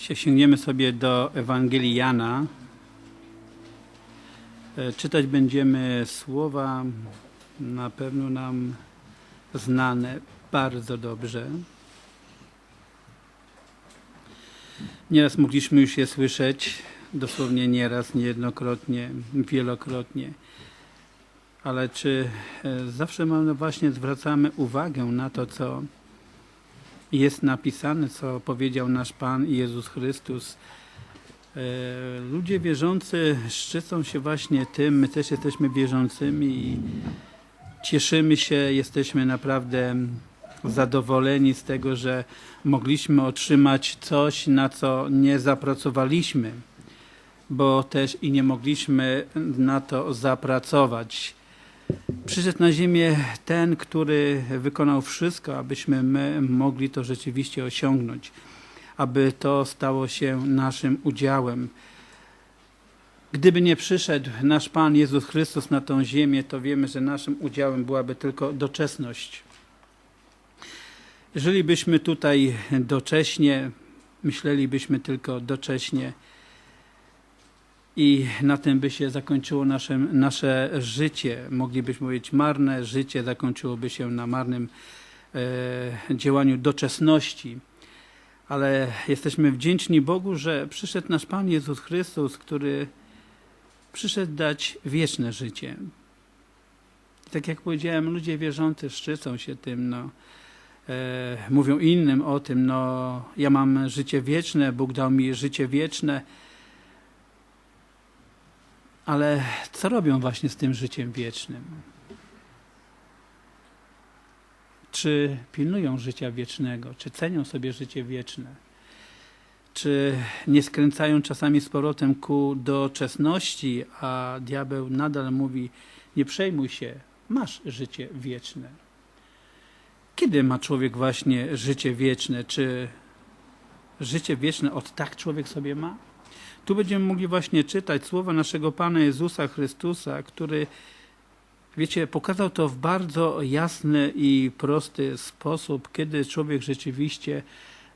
Sięgniemy sobie do Ewangelii Jana. E, Czytać będziemy słowa na pewno nam znane bardzo dobrze. Nieraz mogliśmy już je słyszeć, dosłownie nieraz, niejednokrotnie, wielokrotnie. Ale czy e, zawsze mamy właśnie zwracamy uwagę na to, co jest napisane, co powiedział nasz Pan Jezus Chrystus. E, Ludzie wierzący szczycą się właśnie tym, my też jesteśmy wierzącymi i cieszymy się, jesteśmy naprawdę zadowoleni z tego, że mogliśmy otrzymać coś, na co nie zapracowaliśmy, bo też i nie mogliśmy na to zapracować. Przyszedł na ziemię ten, który wykonał wszystko, abyśmy my mogli to rzeczywiście osiągnąć, aby to stało się naszym udziałem. Gdyby nie przyszedł nasz Pan Jezus Chrystus na tą ziemię, to wiemy, że naszym udziałem byłaby tylko doczesność. Jeżeli byśmy tutaj docześnie, myślelibyśmy tylko docześnie, i na tym by się zakończyło nasze, nasze życie. Moglibyśmy powiedzieć marne życie zakończyłoby się na marnym e, działaniu doczesności. Ale jesteśmy wdzięczni Bogu, że przyszedł nasz Pan Jezus Chrystus, który przyszedł dać wieczne życie. I tak jak powiedziałem, ludzie wierzący szczycą się tym, no, e, mówią innym o tym, no ja mam życie wieczne, Bóg dał mi życie wieczne, ale co robią właśnie z tym życiem wiecznym? Czy pilnują życia wiecznego? Czy cenią sobie życie wieczne? Czy nie skręcają czasami z powrotem ku doczesności, a diabeł nadal mówi: Nie przejmuj się, masz życie wieczne. Kiedy ma człowiek właśnie życie wieczne? Czy życie wieczne od tak człowiek sobie ma? Tu będziemy mogli właśnie czytać słowa naszego Pana Jezusa Chrystusa, który, wiecie, pokazał to w bardzo jasny i prosty sposób, kiedy człowiek rzeczywiście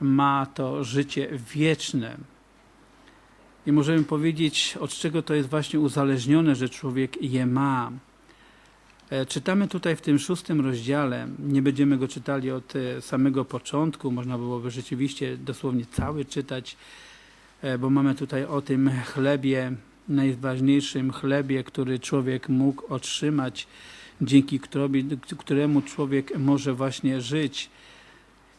ma to życie wieczne. I możemy powiedzieć, od czego to jest właśnie uzależnione, że człowiek je ma. E, czytamy tutaj w tym szóstym rozdziale, nie będziemy go czytali od e, samego początku, można byłoby rzeczywiście dosłownie cały czytać, bo mamy tutaj o tym chlebie, najważniejszym chlebie, który człowiek mógł otrzymać, dzięki któremu człowiek może właśnie żyć.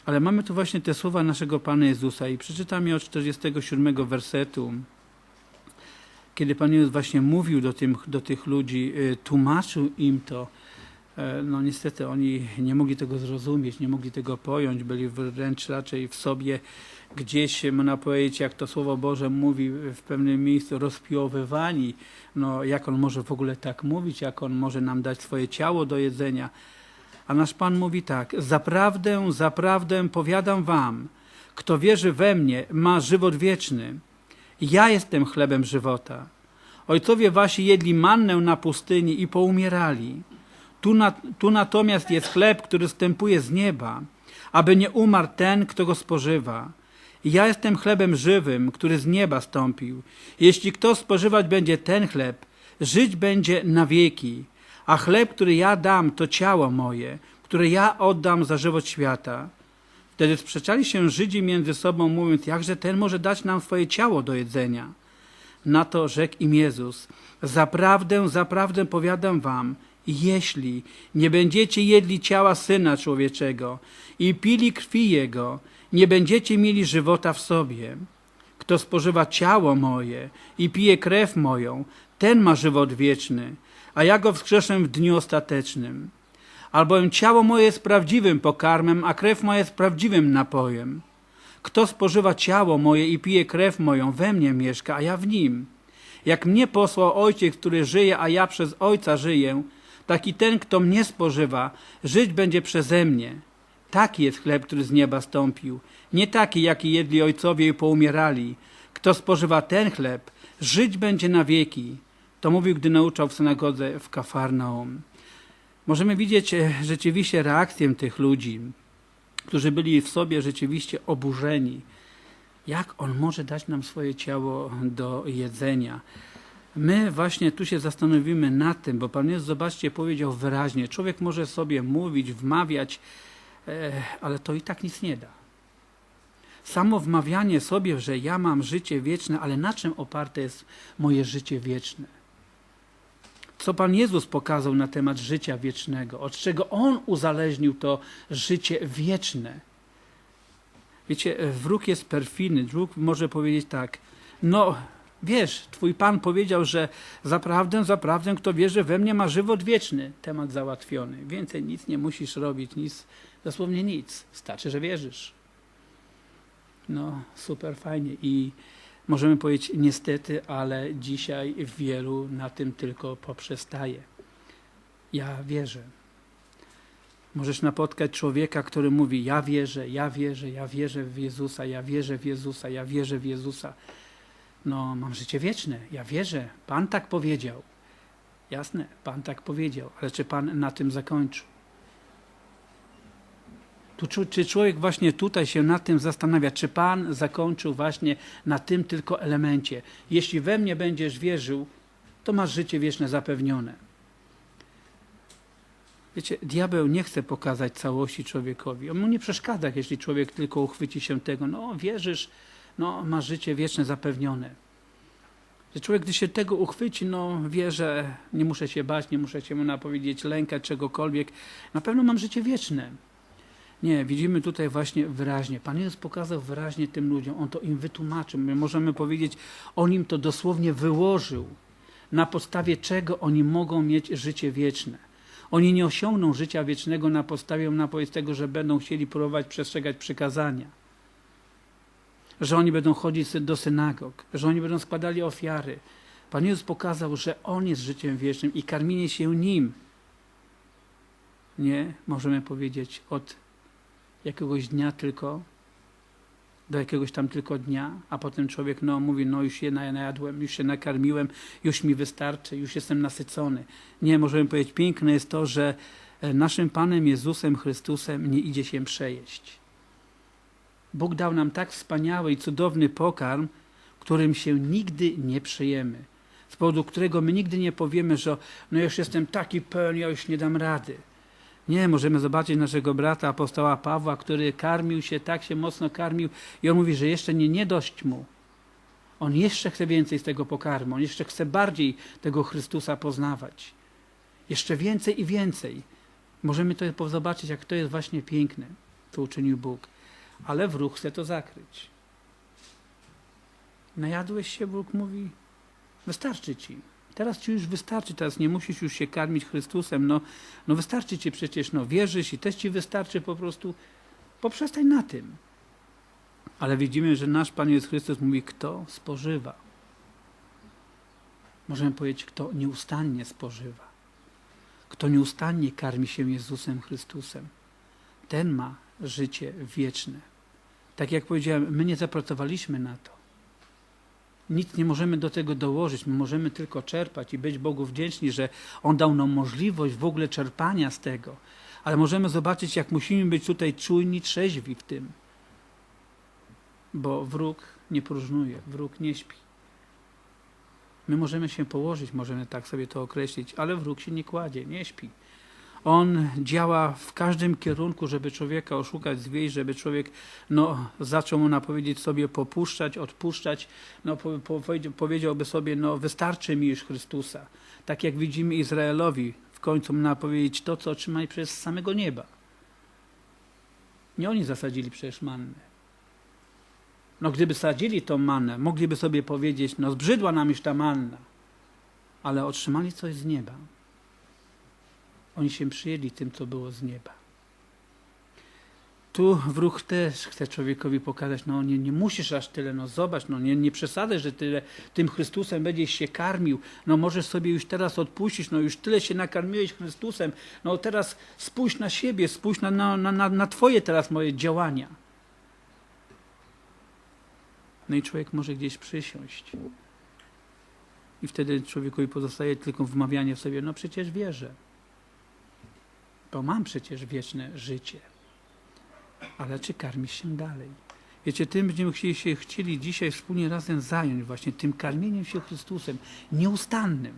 Ale mamy tu właśnie te słowa naszego Pana Jezusa i przeczytam je od 47 wersetu, kiedy Pan Jezus właśnie mówił do, tym, do tych ludzi, e, tłumaczył im to, e, no niestety oni nie mogli tego zrozumieć, nie mogli tego pojąć, byli wręcz raczej w sobie gdzieś, można powiedzieć, jak to Słowo Boże mówi w pewnym miejscu, rozpiłowywani. No, jak on może w ogóle tak mówić, jak on może nam dać swoje ciało do jedzenia. A nasz Pan mówi tak, zaprawdę, zaprawdę powiadam wam, kto wierzy we mnie, ma żywot wieczny. Ja jestem chlebem żywota. Ojcowie wasi jedli mannę na pustyni i poumierali. Tu, na, tu natomiast jest chleb, który wstępuje z nieba, aby nie umarł ten, kto go spożywa. Ja jestem chlebem żywym, który z nieba stąpił. Jeśli kto spożywać będzie ten chleb, żyć będzie na wieki. A chleb, który ja dam, to ciało moje, które ja oddam za żywot świata. Wtedy sprzeczali się Żydzi między sobą, mówiąc, jakże ten może dać nam swoje ciało do jedzenia. Na to rzekł im Jezus, zaprawdę, zaprawdę powiadam wam, jeśli nie będziecie jedli ciała Syna Człowieczego i pili krwi Jego, nie będziecie mieli żywota w sobie. Kto spożywa ciało moje i pije krew moją, ten ma żywot wieczny, a ja go wskrzeszę w dniu ostatecznym. Albowiem ciało moje jest prawdziwym pokarmem, a krew moja jest prawdziwym napojem. Kto spożywa ciało moje i pije krew moją, we mnie mieszka, a ja w nim. Jak mnie posłał Ojciec, który żyje, a ja przez Ojca żyję, taki ten, kto mnie spożywa, żyć będzie przeze mnie. Taki jest chleb, który z nieba stąpił. Nie taki, jaki jedli ojcowie i poumierali. Kto spożywa ten chleb, żyć będzie na wieki. To mówił, gdy nauczał w synagodze w Kafarnaum. Możemy widzieć e, rzeczywiście reakcję tych ludzi, którzy byli w sobie rzeczywiście oburzeni. Jak On może dać nam swoje ciało do jedzenia? My właśnie tu się zastanowimy nad tym, bo Pan Jezus, zobaczcie, powiedział wyraźnie, człowiek może sobie mówić, wmawiać, e, ale to i tak nic nie da. Samo wmawianie sobie, że ja mam życie wieczne, ale na czym oparte jest moje życie wieczne? Co Pan Jezus pokazał na temat życia wiecznego? Od czego On uzależnił to życie wieczne? Wiecie, wróg jest perfidny. Wróg może powiedzieć tak, no wiesz, twój Pan powiedział, że zaprawdę, zaprawdę, kto wierzy we mnie ma żywot wieczny. Temat załatwiony. Więcej nic nie musisz robić, nic, dosłownie nic. Starczy, że wierzysz. No, super fajnie. I możemy powiedzieć niestety, ale dzisiaj wielu na tym tylko poprzestaje. Ja wierzę. Możesz napotkać człowieka, który mówi: Ja wierzę, ja wierzę, ja wierzę w Jezusa, ja wierzę w Jezusa, ja wierzę w Jezusa. No, mam życie wieczne, ja wierzę. Pan tak powiedział. Jasne, Pan tak powiedział, ale czy Pan na tym zakończył? Tu, czy człowiek właśnie tutaj się nad tym zastanawia, czy Pan zakończył właśnie na tym tylko elemencie? Jeśli we mnie będziesz wierzył, to masz życie wieczne zapewnione. Wiecie, diabeł nie chce pokazać całości człowiekowi. On mu nie przeszkadza, jeśli człowiek tylko uchwyci się tego. No, wierzysz, no, masz życie wieczne zapewnione. Że człowiek, gdy się tego uchwyci, no, wie, że nie muszę się bać, nie muszę się mu napowiedzieć, lękać czegokolwiek. Na pewno mam życie wieczne. Nie, widzimy tutaj właśnie wyraźnie. Pan Jezus pokazał wyraźnie tym ludziom, On to im wytłumaczył. My możemy powiedzieć, On im to dosłownie wyłożył, na podstawie czego oni mogą mieć życie wieczne. Oni nie osiągną życia wiecznego na podstawie na tego, że będą chcieli próbować przestrzegać przykazania. Że oni będą chodzić do synagog, że oni będą składali ofiary. Pan Jezus pokazał, że On jest życiem wiecznym i karmienie się Nim. Nie, możemy powiedzieć, od jakiegoś dnia tylko, do jakiegoś tam tylko dnia, a potem człowiek no, mówi, no już się najadłem, już się nakarmiłem, już mi wystarczy, już jestem nasycony. Nie, możemy powiedzieć, piękne jest to, że e, naszym Panem Jezusem Chrystusem nie idzie się przejeść. Bóg dał nam tak wspaniały i cudowny pokarm, którym się nigdy nie przejemy. Z powodu którego my nigdy nie powiemy, że no już jestem taki pełen, ja już nie dam rady. Nie, możemy zobaczyć naszego brata apostoła Pawła, który karmił się, tak się mocno karmił i on mówi, że jeszcze nie, nie dość mu. On jeszcze chce więcej z tego pokarmu, on jeszcze chce bardziej tego Chrystusa poznawać. Jeszcze więcej i więcej. Możemy to zobaczyć, jak to jest właśnie piękne, co uczynił Bóg. Ale wróg chce to zakryć. Najadłeś się, Bóg mówi, wystarczy ci. Teraz ci już wystarczy, teraz nie musisz już się karmić Chrystusem. No, no wystarczy ci przecież, no wierzysz i też ci wystarczy po prostu. Poprzestań na tym. Ale widzimy, że nasz Pan Jezus Chrystus mówi, kto spożywa. Możemy powiedzieć, kto nieustannie spożywa. Kto nieustannie karmi się Jezusem Chrystusem. Ten ma życie wieczne. Tak jak powiedziałem, my nie zapracowaliśmy na to. Nic nie możemy do tego dołożyć, my możemy tylko czerpać i być Bogu wdzięczni, że On dał nam możliwość w ogóle czerpania z tego. Ale możemy zobaczyć, jak musimy być tutaj czujni, trzeźwi w tym. Bo wróg nie próżnuje, wróg nie śpi. My możemy się położyć, możemy tak sobie to określić, ale wróg się nie kładzie, nie śpi. On działa w każdym kierunku, żeby człowieka oszukać, zwieść, żeby człowiek no, zaczął mu napowiedzieć sobie popuszczać, odpuszczać. No, po, po, powiedziałby sobie, no wystarczy mi już Chrystusa. Tak jak widzimy Izraelowi w końcu mu napowiedzieć to, co otrzymali przez samego nieba. Nie oni zasadzili przecież mannę. No gdyby sadzili tą mannę, mogliby sobie powiedzieć, no zbrzydła nam już ta manna, ale otrzymali coś z nieba. Oni się przyjęli tym, co było z nieba. Tu wróg też chce człowiekowi pokazać, no nie, nie musisz aż tyle, no zobacz, no nie, nie przesadzaj, że tyle tym Chrystusem będziesz się karmił, no możesz sobie już teraz odpuścić, no już tyle się nakarmiłeś Chrystusem, no teraz spójrz na siebie, spójrz na, na, na, na twoje teraz moje działania. No i człowiek może gdzieś przysiąść. I wtedy człowiekowi pozostaje tylko wmawianie sobie, no przecież wierzę bo mam przecież wieczne życie. Ale czy karmisz się dalej? Wiecie, tym będziemy chcieli się chcieli dzisiaj wspólnie razem zająć, właśnie tym karmieniem się Chrystusem, nieustannym.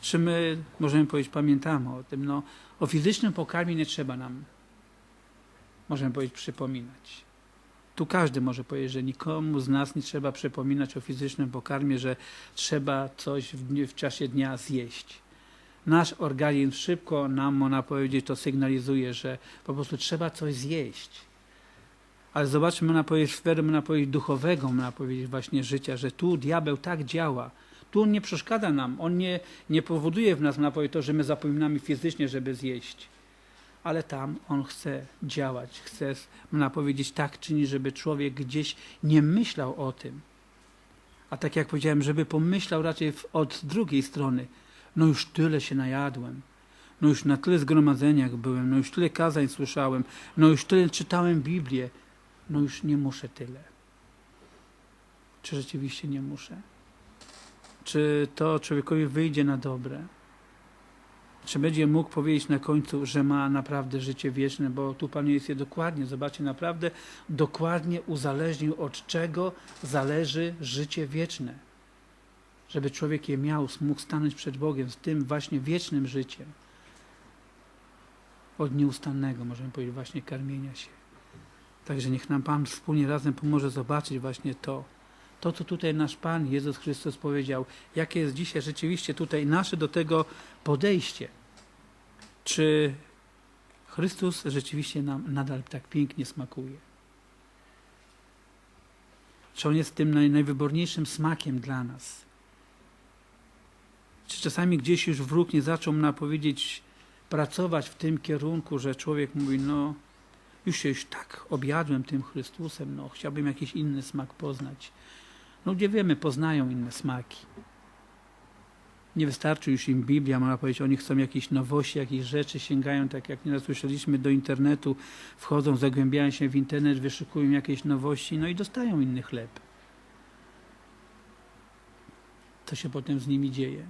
Czy my, możemy powiedzieć, pamiętamy o tym? No, o fizycznym pokarmie nie trzeba nam, możemy powiedzieć, przypominać. Tu każdy może powiedzieć, że nikomu z nas nie trzeba przypominać o fizycznym pokarmie, że trzeba coś w, w czasie dnia zjeść. Nasz organizm szybko nam, można powiedzieć, to sygnalizuje, że po prostu trzeba coś zjeść. Ale zobaczmy, można powiedzieć, sferę, można powiedzieć, duchowego, można powiedzieć, właśnie życia, że tu diabeł tak działa. Tu on nie przeszkadza nam, on nie, nie powoduje w nas, można powiedzieć, to, że my zapominamy fizycznie, żeby zjeść. Ale tam on chce działać, chce, można powiedzieć, tak czynić, żeby człowiek gdzieś nie myślał o tym. A tak jak powiedziałem, żeby pomyślał raczej w, od drugiej strony. No już tyle się najadłem. No już na tyle zgromadzeniach byłem, no już tyle kazań słyszałem, no już tyle czytałem Biblię. No już nie muszę tyle. Czy rzeczywiście nie muszę? Czy to człowiekowi wyjdzie na dobre? Czy będzie mógł powiedzieć na końcu, że ma naprawdę życie wieczne, bo tu Pan jest je dokładnie, zobaczcie, naprawdę dokładnie uzależnił, od czego zależy życie wieczne. Żeby człowiek je miał, mógł stanąć przed Bogiem z tym właśnie wiecznym życiem. Od nieustannego, możemy powiedzieć, właśnie karmienia się. Także niech nam Pan wspólnie razem pomoże zobaczyć właśnie to, to co tutaj nasz Pan Jezus Chrystus powiedział, jakie jest dzisiaj rzeczywiście tutaj nasze do tego podejście. Czy Chrystus rzeczywiście nam nadal tak pięknie smakuje? Czy On jest tym naj, najwyborniejszym smakiem dla nas? Czy czasami gdzieś już wróg nie zaczął nam powiedzieć, pracować w tym kierunku, że człowiek mówi, no już się już tak objadłem tym Chrystusem, no chciałbym jakiś inny smak poznać. No gdzie wiemy, poznają inne smaki. Nie wystarczy już im Biblia, można powiedzieć, oni chcą jakichś nowości, jakichś rzeczy, sięgają, tak jak nieraz słyszeliśmy, do internetu, wchodzą, zagłębiają się w internet, wyszukują jakieś nowości, no i dostają inny chleb. Co się potem z nimi dzieje?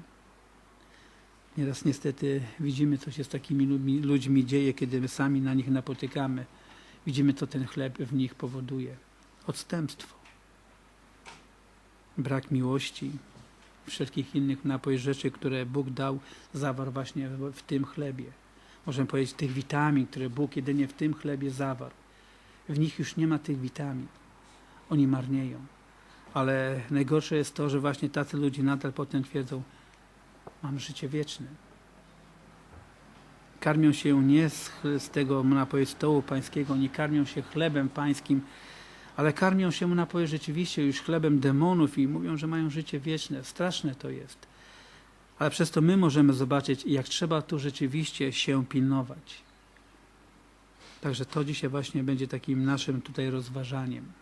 Nieraz niestety widzimy, co się z takimi ludźmi, ludźmi dzieje, kiedy my sami na nich napotykamy. Widzimy, co ten chleb w nich powoduje. Odstępstwo, brak miłości, wszelkich innych napojów rzeczy, które Bóg dał, zawarł właśnie w, w tym chlebie. Możemy powiedzieć tych witamin, które Bóg jedynie w tym chlebie zawarł. W nich już nie ma tych witamin. Oni marnieją. Ale najgorsze jest to, że właśnie tacy ludzie nadal potem twierdzą, mam życie wieczne. Karmią się nie z, z tego, powiedzieć, stołu pańskiego, nie karmią się chlebem pańskim, ale karmią się, powiedzieć, rzeczywiście już chlebem demonów i mówią, że mają życie wieczne. Straszne to jest. Ale przez to my możemy zobaczyć, jak trzeba tu rzeczywiście się pilnować. Także to dzisiaj właśnie będzie takim naszym tutaj rozważaniem.